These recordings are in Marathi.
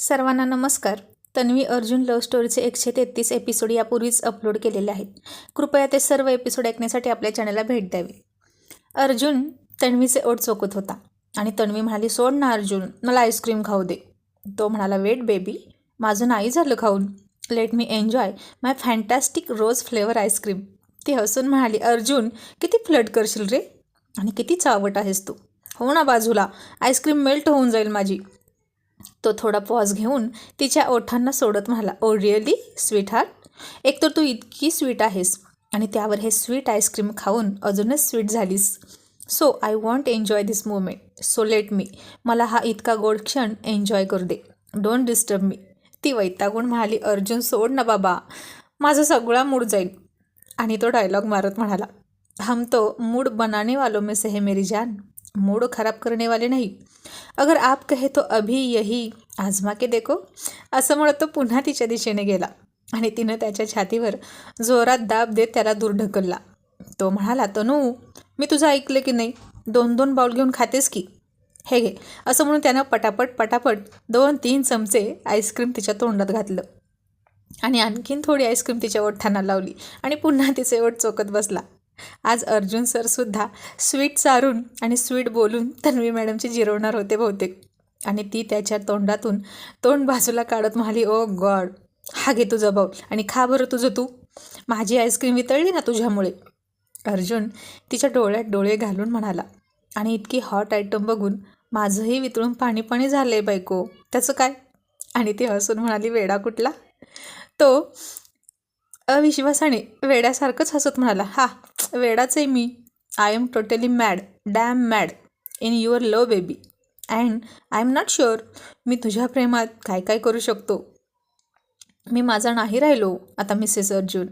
सर्वांना नमस्कार. तन्वी अर्जुन लव्ह स्टोरीचे एकशे तेहतीस एपिसोड यापूर्वीच अपलोड केलेले आहेत. कृपया ते सर्व एपिसोड ऐकण्यासाठी आपल्या चॅनलला भेट द्यावी. अर्जुन तन्वीचे ओट चोकत होता आणि तन्वी म्हणाली सोड ना अर्जुन मला आईस्क्रीम खाऊ दे. तो म्हणाला वेट बेबी माझं नाही झालं खाऊन. Let me enjoy my fantastic rose flavour ice cream ती हसून म्हणाली अर्जुन किती फ्लड करशील रे? आणि किती चावट आहेस तू. हो ना बाजूला आईस्क्रीम मेल्ट होऊन जाईल माझी. तो थोडा पॉज घेऊन तिच्या ओठांना सोडत म्हणाला ओ रिअली स्वीट हार्ट एकतर तू इतकी स्वीट आहेस आणि त्यावर हे स्वीट आईस्क्रीम खाऊन अजूनच sweet झालीस. So I want enjoy this movement so let me मला हा इतका गोड क्षण एन्जॉय करू दे. डोंट डिस्टर्ब मी ती वैतागून म्हणाली अर्जुन सोड ना बाबा. माझा सगळा मूड जाईल. आणि तो डायलॉग मारत म्हणाला हम तो मूड बनाने वालो में से है मेरी जान. मूड खराब करने वाले नहीं। अगर आप कहे तो अभी यही आजमा के देखो। असं म्हणत तो पुन्हा तिच्या दिशेने गेला आणि तिनं त्याच्या छातीवर जोरात दाब देत त्याला दूर ढकलला. तो म्हणाला तनू मी तुझं ऐकलं की नाही? दोन दोन बाउल घेऊन खातेस की? हे घे. असं म्हणून त्यानं पटापट पटापट दोन तीन चमचे आईस्क्रीम तिच्या तोंडात घातलं आणि आणखीन थोडी आईस्क्रीम तिच्या ओठांना लावली आणि पुन्हा तिचे ओठ चोकत बसला. आज अर्जुन सरसुद्धा स्वीट चारून आणि स्वीट बोलून तन्वी मॅडमची जिरवणार होते बहुतेक. आणि ती त्याच्या तोंडातून तोंड बाजूला काढत म्हणाली ओ गॉड हा घे तुझं भाऊ आणि खा बरं तुझं तू. माझी आईस्क्रीम वितळली ना तुझ्यामुळे. अर्जुन तिच्या डोळ्यात डोळे घालून म्हणाला आणि इतकी हॉट आयटम बघून माझंही वितळून पाणी पाणी झालं आहे बायको. त्याचं काय? आणि ती हसून म्हणाली वेडा कुठला? तो अविश्वासाने वेड्यासारखंच हसत म्हणाला हा वेडाच आहे मी. I am totally mad damn mad in your love baby and I am not sure मी तुझ्या प्रेमात काय काय करू शकतो. मी माझा नाही राहिलो आता मिसेस अर्जुन.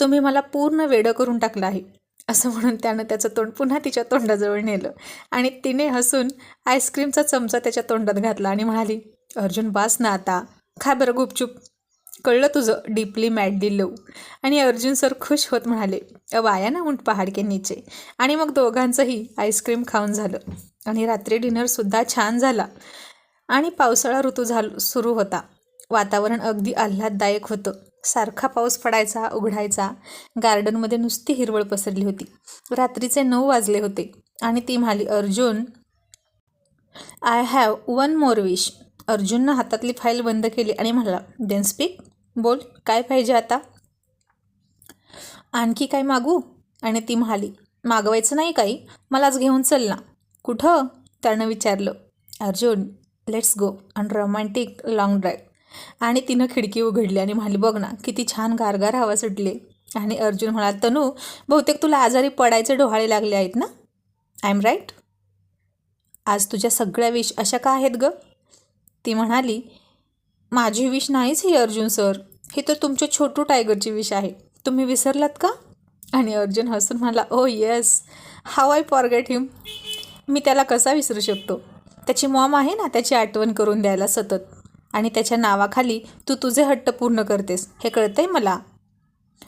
तुम्ही मला पूर्ण वेडं करून टाकलं आहे. असं म्हणून त्यानं त्याचं तोंड पुन्हा तिच्या तोंडाजवळ नेलं. आणि तिने हसून आईस्क्रीमचा चमचा त्याच्या तोंडात घातला आणि म्हणाली अर्जुन बास ना आता. खा बरं गुपचूप. कळलं तुझं डीपली मॅडली लव आणि अर्जुन सर खुश होत म्हणाले वाया ना उंट पहाड के नीचे. आणि मग दोघांचंही आईस्क्रीम खाऊन झालं. आणि रात्री डिनरसुद्धा छान झाला. आणि पावसाळा ऋतू झाल सुरू होता. वातावरण अगदी आल्हाददायक होतं. सारखा पाऊस पडायचा उघडायचा. गार्डनमध्ये नुसती हिरवळ पसरली होती. रात्रीचे नऊ वाजले होते. आणि ती म्हणाली Arjun I have one more wish अर्जुननं हातातली फाईल बंद केली आणि म्हणाला देन स्पीक बोल काय पाहिजे आता? आणखी काय मागू? आणि ती म्हणाली मागवायचं नाही काही मलाच घेऊन चल ना. कुठं? त्यानं विचारलं. Arjun let's go an romantic long drive आणि तिनं खिडकी उघडली आणि म्हणाली बघ ना किती छान गारगार हवा सुटली. आणि अर्जुन म्हणाला तनू बहुतेक तुला आजारी पडायचे डोहाळे लागले आहेत ना? आय एम राईट आज तुझ्या सगळ्या विश अशा का आहेत ग? ती म्हणाली माझी विश नाहीच ही अर्जुन सर. ही तर तुमच्या छोटू टायगरची विश आहे. तुम्ही विसरलात का? आणि अर्जुन हसून म्हणाला ओ yes how I forget him मी त्याला कसा विसरू शकतो? त्याची मॉम आहे ना त्याची आठवण करून द्यायला सतत. आणि त्याच्या नावाखाली तू तुझे हट्ट पूर्ण करतेस हे कळतंय मला?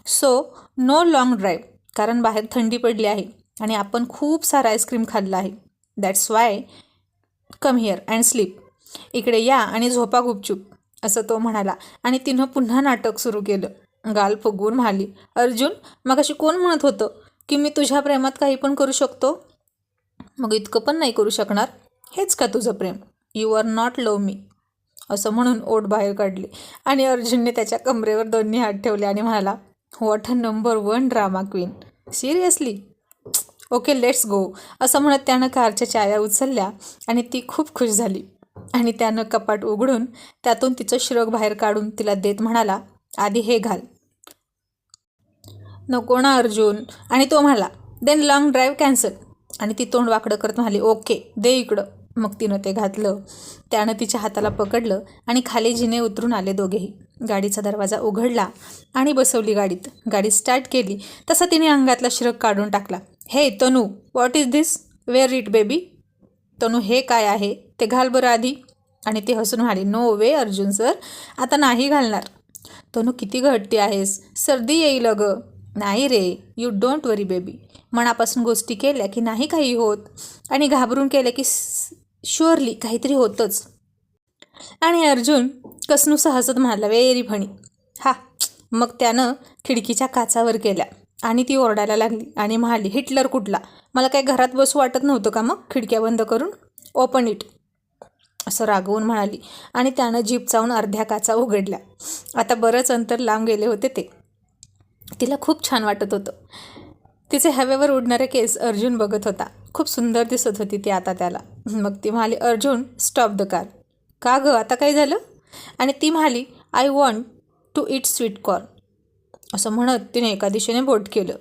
सो नो लाँग ड्राईव्ह कारण बाहेर थंडी पडली आहे आणि आपण खूप सारा आईस्क्रीम खाल्लं आहे. That's why come here and sleep इकडे या आणि झोपा गुपचूप. असं तो म्हणाला. आणि तिनं पुन्हा नाटक सुरू केलं. गाल फुगवून म्हणाली अर्जुन मग अशी कोण म्हणत होतं की मी तुझ्या प्रेमात काही पण करू शकतो? मग इतकं पण नाही करू शकणार? हेच का तुझं प्रेम? You are not love me असं म्हणून ओट बाहेर काढली. आणि अर्जुनने त्याच्या कमरेवर दोन्ही हात ठेवले आणि म्हणाला what a number one drama queen seriously okay let's go असं म्हणत त्यानं कारच्या चाया उचलल्या आणि ती खूप खुश झाली. आणि त्यानं कपाट उघडून त्यातून तिचं श्रग बाहेर काढून तिला देत म्हणाला आधी हे घाल. नको ना अर्जुन. आणि तो म्हणाला देन लॉंग ड्राईव्ह कॅन्सल आणि ती तोंड वाकडं करत म्हणाली ओके दे इकडं. मग तिनं ते घातलं. त्यानं तिच्या हाताला पकडलं आणि खाली जिने उतरून आले दोघेही. गाडीचा दरवाजा उघडला आणि बसवली गाडीत. गाडी स्टार्ट केली. तसा तिने अंगातला श्रग काढून टाकला. Hey Tanu what is this where it baby Tanu हे काय आहे? ते घाल बरं आधी. आणि ती हसून म्हणाली नो वे अर्जुन सर आता नाही घालणार. तनू किती घट्टी आहेस. सर्दी येईल अगं. नाही रे यू डोंट वरी बेबी मनापासून गोष्टी केल्या की नाही काही होत. आणि घाबरून केल्या की शुअरली काहीतरी होतंच. आणि अर्जुन कसनुसं हसत म्हणाला वेरी फणी हा मग त्यानं खिडकीच्या काचावर केल्या. आणि ती ओरडायला लागली आणि म्हणाली हिटलर कुठला? मला काही घरात बसू वाटत नव्हतं का मग? खिडक्या बंद करून? ओपन इट असं रागवून म्हणाली आणि त्यानं जीप चावून अर्ध्या काचा उघडल्या. आता बरंच अंतर लांब गेले होते ते. तिला खूप छान वाटत होतं. तिचे हवेवर उडणारे केस अर्जुन बघत होता. खूप सुंदर दिसत होती ती आता त्याला. मग ती म्हणाली अर्जुन स्टॉप द कार का गं? आता काय झालं? आणि ती म्हणाली I want to it sweet corn असं म्हणत तिने एका दिशेने बोट केलं.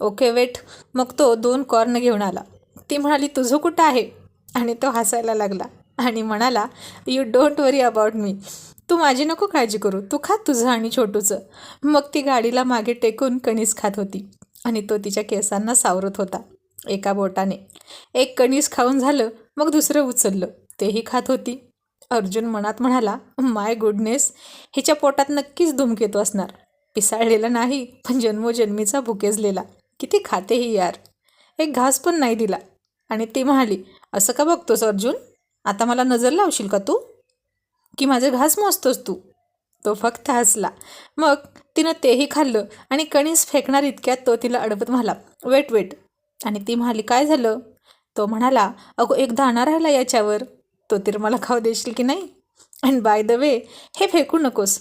Okay wait. मग तो दोन कॉर्न घेऊन आला. ती म्हणाली तुझं कुठं आहे? आणि तो हसायला लागला आणि म्हणाला you don't worry about me तू माझी नको काळजी करू. तू खा तुझं आणि छोटूचं. मग ती गाडीला मागे टेकून कणीस खात होती आणि तो तिच्या केसांना सावरत होता एका बोटाने. एक कणीस खाऊन झालं मग दुसरं उचललं. तेही खात होती. अर्जुन मनात म्हणाला माय गुडनेस हिच्या पोटात नक्कीच धुमकेतो असणार. पिसाळलेला नाही पण जन्मोजन्मीचा भुकेजलेला. किती खाते ही यार. एक घास पण नाही दिला. आणि ती म्हणाली असं का बघतोस अर्जुन? आता मला नजर लावशील का तू? की माझे घास मोजतोस तू? तो फक्त हसला. मग तिनं तेही खाल्लं आणि कणीस फेकणार इतक्यात तो तिला अडवत म्हणाला वेट वेट. आणि ती म्हणाली काय झालं? तो म्हणाला अगो एक दाणा राहिला याच्यावर. तो तर मला खाऊ देशील की नाही? अँड बाय द वे हे फेकू नकोस.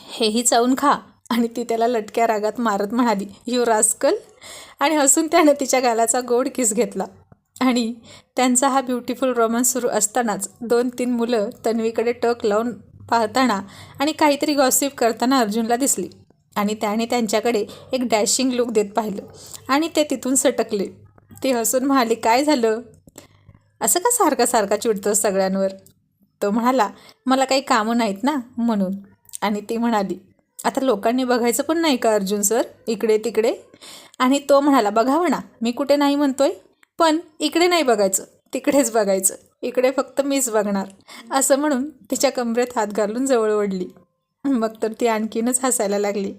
हेही चावून खा. आणि ती त्याला लटक्या रागात मारत म्हणाली यू रास्कल आणि हसून त्यानं तिच्या गालाचा गोड किस घेतला. आणि त्यांचा हा ब्युटिफुल रोमन्स सुरू असतानाच दोन तीन मुलं तन्वीकडे टक लावून पाहताना आणि काहीतरी गॉसिप करताना अर्जुनला दिसली. आणि त्याने त्यांच्याकडे एक डॅशिंग लुक देत पाहिलं आणि ते तिथून सटकले. ते हसून म्हणाले काय झालं? असं का सारखा सारखा चिडतोस सगळ्यांवर? तो म्हणाला मला काही कामं नाहीत ना म्हणून. आणि ती म्हणाली आता लोकांनी बघायचं पण नाही का अर्जुन सर? इकडे तिकडे. आणि तो म्हणाला बघावं ना मी कुठे नाही म्हणतोय पण इकडे नाही बघायचं तिकडेच बघायचं इकडे फक्त मीच बघणार. असं म्हणून तिच्या कमरेत हात घालून जवळ ओढली. मग तर ती आणखीनच हसायला लागली.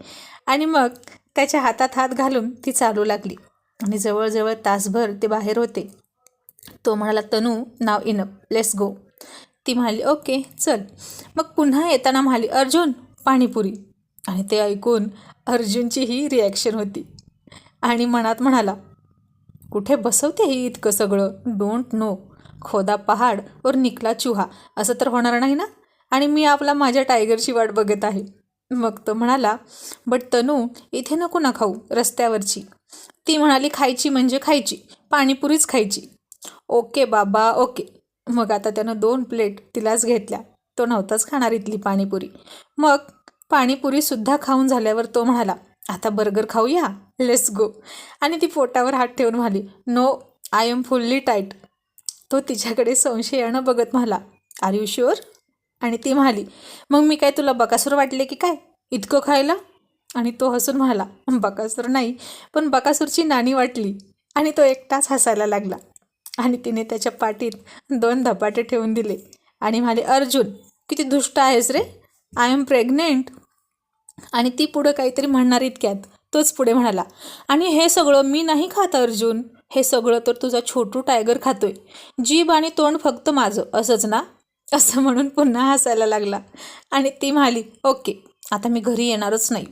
आणि मग त्याच्या हातात हात घालून ती चालू लागली. आणि जवळजवळ तासभर ते बाहेर होते. तो म्हणाला तनू नाव इनप लेट्स गो. ती म्हणाली ओके चल. मग पुन्हा येताना म्हणाली अर्जुन पाणीपुरी. आणि ते ऐकून अर्जुनची ही रिॲक्शन होती. आणि मनात म्हणाला कुठे बसवते ही इतकं सगळं? डोंट नो खोदा पहाड और निकला चुहा. असं तर होणार नाही ना? आणि मी आपला माझ्या टायगरची वाट बघत आहे. मग तो म्हणाला बट तनू इथे नको ना खाऊ रस्त्यावरची. ती म्हणाली खायची म्हणजे खायची. पाणीपुरीच खायची. ओके बाबा ओके. मग आता त्यानं दोन प्लेट तिलाच घेतल्या. तो नव्हताच खाणार इथली पाणीपुरी. मग पाणीपुरीसुद्धा खाऊन झाल्यावर तो म्हणाला आता बर्गर खाऊया? लेट्स गो आणि ती पोटावर हात ठेवून म्हणाली no I am fully tight तो तिच्याकडे संशयानं बघत म्हणाला आर यू शुअर आणि ती म्हणाली मग मी काय तुला बकासूर वाटले की काय? इतकं खायला? आणि तो हसून म्हणाला बकासूर नाही पण बकासूरची नाणी वाटली. आणि तो एकटाच हसायला लागला. आणि तिने त्याच्या पाठीत दोन धपाटे ठेवून दिले आणि म्हणाले अर्जुन किती दुष्ट आहेस रे. आय एम प्रेग्नेंट आणि ती पुढं काहीतरी म्हणणार इतक्यात. तोच पुढे म्हणाला आणि हे सगळं मी नाही खात अर्जुन? हे सगळं तर तुझा छोटू टायगर खातोय. जीभ आणि तोंड फक्त माझं असंच ना? असं म्हणून पुन्हा हसायला लागला. आणि ती म्हणाली ओके आता मी घरी येणारच नाही.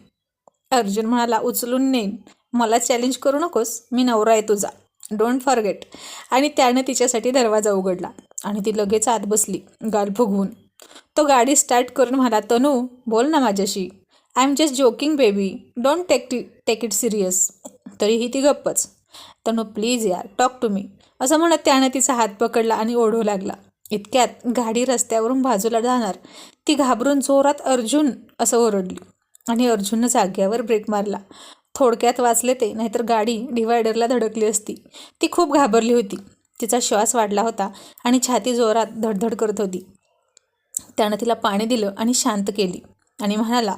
अर्जुन म्हणाला उचलून नेईन. मला चॅलेंज करू नकोस. मी नवरा आहे तुझा. डोंट फॉरगेट आणि त्यानं तिच्यासाठी दरवाजा उघडला. आणि ती लगेच आत बसली गाल फुगवून. तो गाडी स्टार्ट करून म्हणाला तनू बोल ना माझ्याशी. I am just joking baby don't take T take it serious तरीही ती गप्पच. तनु प्लीज यार टॉक टू मी असं म्हणत त्यानं तिचा हात पकडला आणि ओढू लागला. इतक्यात गाडी रस्त्यावरून बाजूला जाणार. ती घाबरून जोरात अर्जुन असं ओरडली. आणि अर्जुननं जाग्यावर ब्रेक मारला. थोडक्यात वाचले ते नाहीतर गाडी डिवायडरला धडकली असती. ती खूप घाबरली होती. तिचा श्वास वाढला होता आणि छाती जोरात धडधड करत होती. त्यानं तिला पाणी दिलं आणि शांत केली. आणि म्हणाला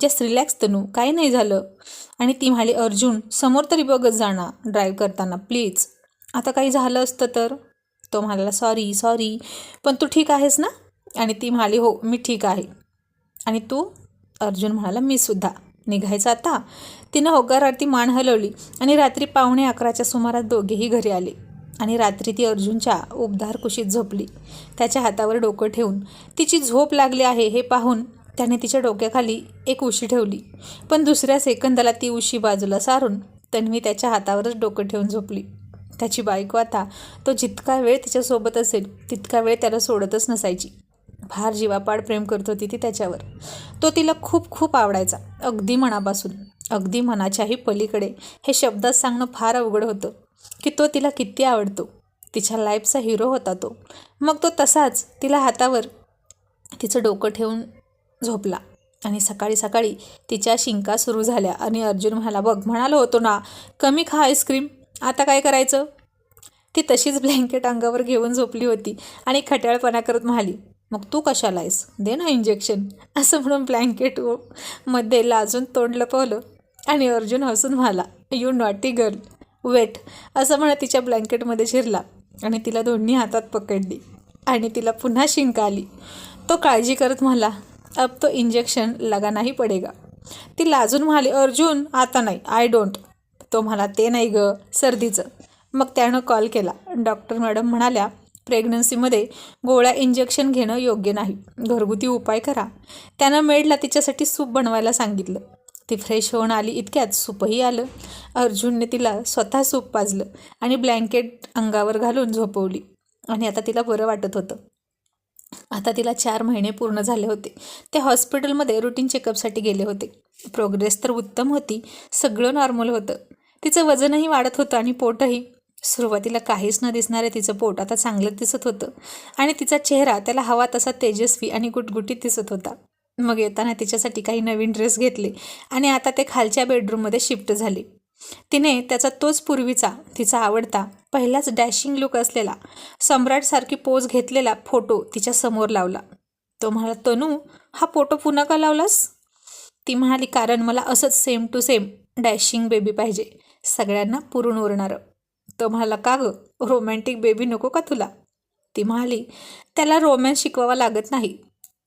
जस्ट रिलॅक्स तनू काही नाही झालं. आणि ती म्हणाली अर्जुन समोर तरी बघत जाणार ड्राईव्ह करताना प्लीज आता काही झालं असतं तर? तो म्हणाला सॉरी सॉरी पण तू ठीक आहेस ना? आणि ती म्हणाली हो मी ठीक आहे. आणि तू? अर्जुन म्हणाला मी सुद्धा. निघायचं आता? तिनं होगारार्थी मान हलवली आणि रात्री पावणे अकराच्या सुमारास दोघेही घरी आले. आणि रात्री ती अर्जुनच्या उबदार कुशीत झोपली. त्याच्या हातावर डोकं ठेवून तिची झोप लागली आहे हे पाहून. त्याने तिच्या डोक्याखाली एक उशी ठेवली पण दुसऱ्या सेकंदाला ती उशी बाजूला सारून तन्वी त्याच्या हातावरच डोकं ठेवून झोपली. त्याची बायको आता तो जितका वेळ तिच्यासोबत असेल तितका वेळ त्याला सोडतच नसायची. फार जीवापाड प्रेम करत होती ती त्याच्यावर. तो तिला खूप खूप आवडायचा अगदी मनापासून. अगदी मनाच्याही पलीकडे हे शब्दात सांगणं फार अवघड होतं की तो तिला किती आवडतो. तिच्या लाईफचा हिरो होता तो. मग तो तसाच तिला हातावर तिचं डोकं ठेवून झोपला. आणि सकाळी सकाळी तिच्या शिंका सुरू झाल्या. आणि अर्जुन म्हणाला बघ म्हणालो होतो ना कमी खा आईस्क्रीम. आता काय करायचं? ती तशीच ब्लँकेट अंगावर घेऊन झोपली होती आणि खट्याळपणा करत म्हणाली मग तू कशाला आहेस? दे ना इंजेक्शन असं म्हणून ब्लँकेटमध्ये लाजून तोंड लपवलं. आणि अर्जुन हसून म्हणाला यू नॉटी गर्ल वेट असं म्हणत तिच्या ब्लँकेटमध्ये शिरला आणि तिला दोन्ही हातात पकडली. आणि तिला पुन्हा शिंक आली. तो काळजी करत म्हणाला अब तो इंजेक्शन लगाना ही पडेगा. ती लाजून म्हणाली अर्जुन आता नाही. आय डोंट तो म्हणा ते नाही ग सर्दीचं. मग त्यानं कॉल केला. डॉक्टर मॅडम म्हणाल्या प्रेग्नन्सीमध्ये गोळ्या इंजेक्शन घेणं योग्य नाही. घरगुती उपाय करा. त्यानं मेडला तिच्यासाठी सूप बनवायला सांगितलं. ती फ्रेश होऊन आली इतक्यात सूपही आलं. अर्जुनने तिला स्वतः सूप पाजलं आणि ब्लँकेट अंगावर घालून झोपवली. आणि आता तिला बरं वाटत होतं. आता तिला चार महिने पूर्ण झाले होते. ते हॉस्पिटलमध्ये रुटीन चेकअपसाठी गेले होते. प्रोग्रेस तर उत्तम होती. सगळं नॉर्मल होतं. तिचं वजनही वाढत होतं आणि पोटही. सुरुवातीला काहीच न दिसणारे तिचं पोट आता चांगलं दिसत होतं. आणि तिचा चेहरा त्याला हवा तसा तेजस्वी आणि गुटगुटीत दिसत होता. मग येताना तिच्यासाठी काही नवीन ड्रेस घेतले. आणि आता ते खालच्या बेडरूममध्ये शिफ्ट झाले. तिने त्याचा तोच पूर्वीचा तिचा आवडता पहिलाच डॅशिंग लुक असलेला सम्राटसारखी पोज घेतलेला फोटो तिच्या समोर लावला. तो म्हणाला तनू हा फोटो पुन्हा का लावलास? ती म्हणाली कारण मला असंच same to same dashing baby पाहिजे सगळ्यांना पुरून उरणारं तो म्हणाला का गं? रोमॅन्टिक बेबी नको का तुला? ती म्हणाली त्याला रोमॅन्स शिकवावा लागत नाही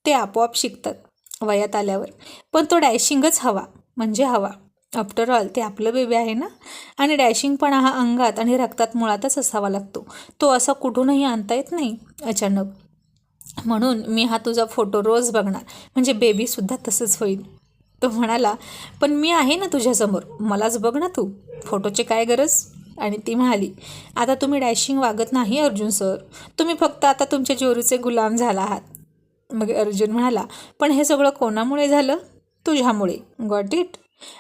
ते आपोआप शिकतात वयात आल्यावर पण तो डॅशिंगच हवा म्हणजे हवा. आफ्टर ऑल ते आपलं बेबी आहे ना? आणि डॅशिंगपणा हा अंगात आणि रक्तात मुळातच असावा लागतो. तो असा कुठूनही आणता येत नाही अचानक. म्हणून मी हा तुझा फोटो रोज बघणार. म्हणजे बेबीसुद्धा तसंच होईल. तो म्हणाला पण मी आहे ना तुझ्यासमोर. मलाच बघ ना तू. फोटोची काय गरज? आणि ती म्हणाली आता तुम्ही डॅशिंग वागत नाही अर्जुन सर तुम्ही फक्त आता तुमच्या जोरीचे गुलाम झाला आहात. मग अर्जुन म्हणाला पण हे सगळं कोणामुळे झालं? तुझ्यामुळे. गॉट इट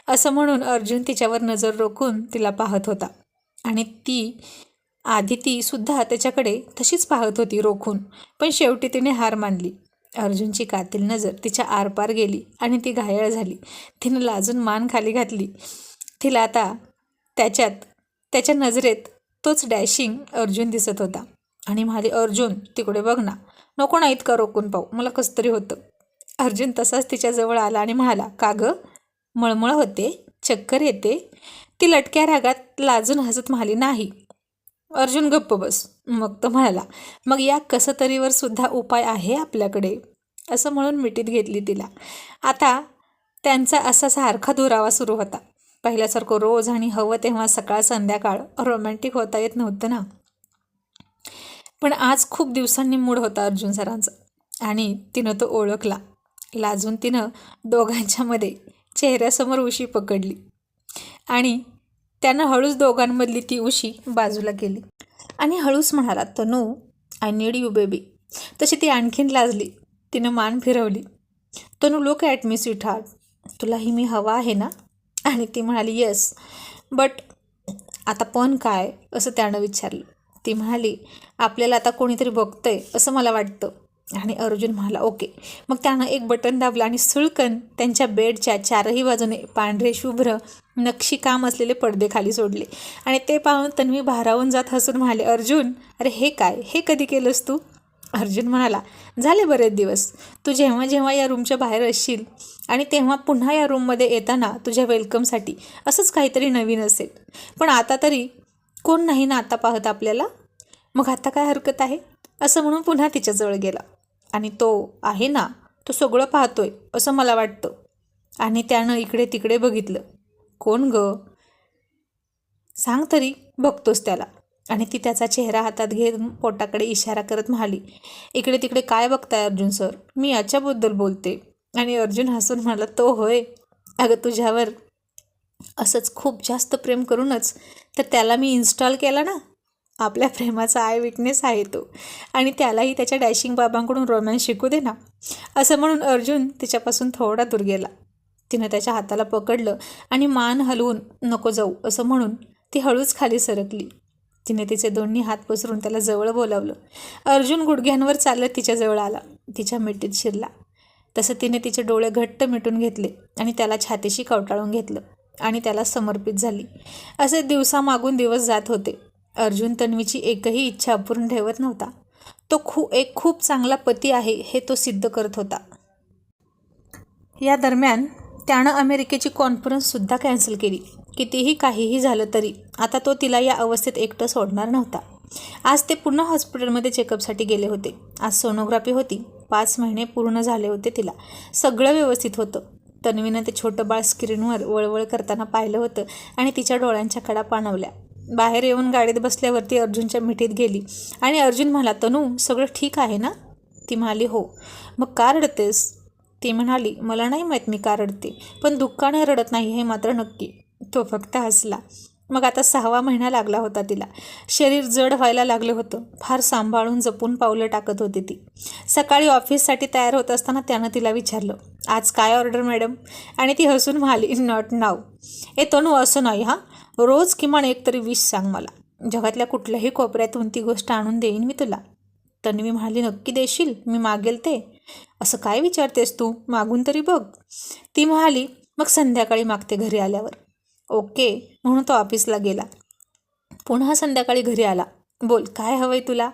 असं म्हणून अर्जुन तिच्यावर नजर रोखून तिला पाहत होता. आणि ती आधी ती सुद्धा त्याच्याकडे तशीच पाहत होती रोखून पण शेवटी तिने हार मानली. अर्जुनची कातील नजर तिच्या आरपार गेली आणि ती घायाळ झाली. तिने लाजून मान खाली घातली. तिला आता त्याच्यात त्याच्या नजरेत तोच डॅशिंग अर्जुन दिसत होता. आणि म्हणाली अर्जुन तिकडे बघ ना. नको ना इतकं रोखून पाहू. मला कसं तरी होतं. अर्जुन तसाच तिच्याजवळ आला आणि म्हणाला का गं? मळमळ होते चक्कर येते. ती लटक्या रागात लाजून हसत म्हणाली नाही. अर्जुन गप्प बस. मग तो म्हणाला मग या कसंतरीवर सुद्धा उपाय आहे आपल्याकडे? असं म्हणून मिठीत घेतली तिला. आता त्यांचा असा सारखा दुरावा सुरू होता. पहिल्यासारखं रोज आणि हवं तेव्हा सकाळ संध्याकाळ रोमॅन्टिक होता येत नव्हतं ना. पण आज खूप दिवसांनी मूड होता अर्जुन सरांचा आणि तिनं तो ओळखला. लाजून तिनं दोघांच्यामध्ये चेहऱ्यासमोर उशी पकडली आणि त्यानं हळूच दोघांमधली ती उशी बाजूला केली. आणि हळूच म्हणाला Tanu I need you baby तशी ती आणखीन लाजली. तिनं मान फिरवली. Tanu look at me sweetheart तुलाही मी हवा आहे ना? आणि ती म्हणाली येस बट आता पण काय? असं त्यानं विचारलं. ती म्हणाली आपल्याला आता कोणीतरी बघतंय असं मला वाटतं. आणि अर्जुन म्हणाला ओके. मग त्यानं एक बटन दाबलं आणि सुळकन त्यांच्या बेडच्या चारही बाजूने पांढरे शुभ्र नक्षी काम असलेले पडदे खाली सोडले. आणि ते पाहून तन्वी भारावून जात हसून म्हणाले अर्जुन अरे हे काय? हे कधी केलंस तू? अर्जुन म्हणाला झाले बरेच दिवस. तू जेव्हा जेव्हा या रूमच्या बाहेर असशील आणि तेव्हा पुन्हा या रूममध्ये येताना तुझ्या वेलकमसाठी असंच काहीतरी नवीन असेल. पण आता तरी कोण नाही ना आता पाहत आपल्याला? मग आता काय हरकत आहे? असं म्हणून पुन्हा तिच्याजवळ गेला. आणि तो आहे ना तो सगळं पाहतोय असं मला वाटतं. आणि त्यानं इकडे तिकडे बघितलं. कोण ग? सांग तरी बघतोस त्याला. आणि ती त्याचा चेहरा हातात घेऊन पोटाकडे इशारा करत म्हणाली इकडे तिकडे काय बघताय अर्जुन सर? मी याच्याबद्दल बोलते. आणि अर्जुन हसून म्हणाला तो होय. अगं तुझ्यावर असंच खूप जास्त प्रेम करूनच तर त्याला मी इन्स्टॉल केला ना. आपल्या प्रेमाचा आय विटनेस आहे तो. आणि त्यालाही त्याच्या डॅशिंग बाबांकडून रोमॅन्स शिकू दे ना असं म्हणून अर्जुन तिच्यापासून थोडा दूर गेला. तिनं त्याच्या हाताला पकडलं आणि मान हलवून नको जाऊ असं म्हणून ती हळूच खाली सरकली. तिने तिचे दोन्ही हात पसरून त्याला जवळ बोलावलं. अर्जुन गुडघ्यांवर चालत तिच्याजवळ आला. तिच्या मिठीत शिरला. तसं तिने तिचे डोळे घट्ट मिटून घेतले आणि त्याला छातीशी कवटाळून घेतलं आणि त्याला समर्पित झाली. असे दिवसामागून दिवस जात होते. अर्जुन तन्वीची एकही इच्छा अपूर्ण ठेवत नव्हता. तो खू एक खूप चांगला पती आहे हे तो सिद्ध करत होता. या दरम्यान त्यानं अमेरिकेची कॉन्फरन्ससुद्धा कॅन्सल केली. कितीही काहीही झालं तरी आता तो तिला या अवस्थेत एकटं सोडणार नव्हता. आज ते पुन्हा हॉस्पिटलमध्ये चेकअपसाठी गेले होते. आज सोनोग्राफी होती. पाच महिने पूर्ण झाले होते तिला. सगळं व्यवस्थित होतं. तन्वीनं ते छोटं बाळ स्क्रीनवर वळवळ करताना पाहिलं होतं आणि तिच्या डोळ्यांच्या कडा पाणवल्या. बाहेर येऊन गाडीत बसल्यावरती अर्जुनच्या मिठीत गेली. आणि अर्जुन म्हणाला तनू सगळं ठीक आहे ना? ती म्हणाली हो. मग का रडतेस? ती म्हणाली मला नाही माहीत मी का रडते पण दुःखाने रडत नाही हे मात्र नक्की. तो फक्त हसला. मग आता सहावा महिना लागला होता तिला. शरीर जड व्हायला लागलं होतं. फार सांभाळून जपून पावलं टाकत होती ती. सकाळी ऑफिससाठी तयार होत असताना त्यानं तिला विचारलं आज काय ऑर्डर मॅडम? आणि ती हसून म्हणाली नॉट नाव ए तनू असं नाही हां. रोज किमान एक तरी विश सांग मला. जगातल्या कुठल्याही कोपऱ्यातून ती गोष्ट आणून देईन मी तुला. तन्वी म्हणाली नक्की देशील? मी मागेल ते. असं काय विचारतेस तू? मागून तरी बघ. ती म्हणाली मग संध्याकाळी मागते घरी आल्यावर. ओके. म्हणून तो ऑफिसला गेला. पुन्हा संध्याकाळी घरी आला. बोल काय हवंय तुला?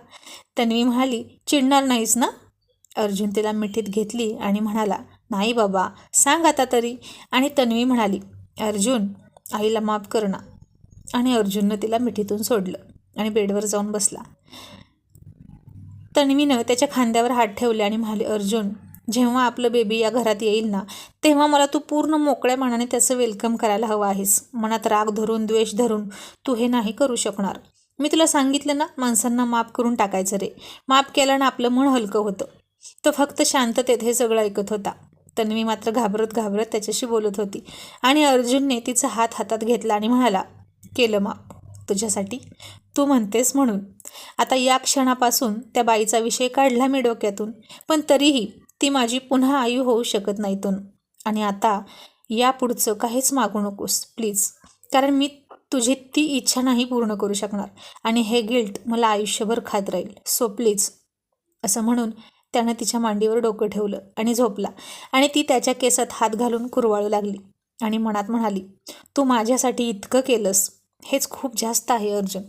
तन्वी म्हणाली चिडणार नाहीस ना? अर्जुन तिला मिठीत घेतली आणि म्हणाला नाही बाबा सांग आता तरी. आणि तन्वी म्हणाली अर्जुन आईला माफ कर ना. आणि अर्जुननं तिला मिठीतून सोडलं आणि बेडवर जाऊन बसला. तन्वीनं त्याच्या खांद्यावर हात ठेवले आणि म्हणाले अर्जुन जेव्हा आपलं बेबी या घरात येईल ना तेव्हा मला तू पूर्ण मोकळ्या मनाने त्याचं वेलकम करायला हवं आहेस. मनात राग धरून द्वेष धरून तू हे नाही करू शकणार. मी तुला सांगितलं ना माणसांना माफ करून टाकायचं रे. माफ केलं ना आपलं मन हलकं होतं. तो फक्त शांततेत हे सगळं ऐकत होता. तन्वी मात्र घाबरत घाबरत त्याच्याशी बोलत होती आणि अर्जुनने तिचा हात हातात घेतला आणि म्हणाला केलं माप तुझ्यासाठी? तू म्हणतेस म्हणून. आता या क्षणापासून त्या बाईचा विषय काढला मी डोक्यातून पण तरीही ती माझी पुन्हा आई होऊ शकत नाही तून. आणि आता या पुढचं काहीच मागू नकोस प्लीज. कारण मी तुझी ती इच्छा नाही पूर्ण करू शकणार. आणि हे गिल्ट मला आयुष्यभर खात राहील. So please. असं म्हणून त्यानं तिच्या मांडीवर डोकं ठेवलं आणि झोपला. आणि ती त्याच्या केसात हात घालून कुरवाळू लागली. आणि मनात म्हणाली तू माझ्यासाठी इतकं केलंस हेच खूप जास्त आहे अर्जुन.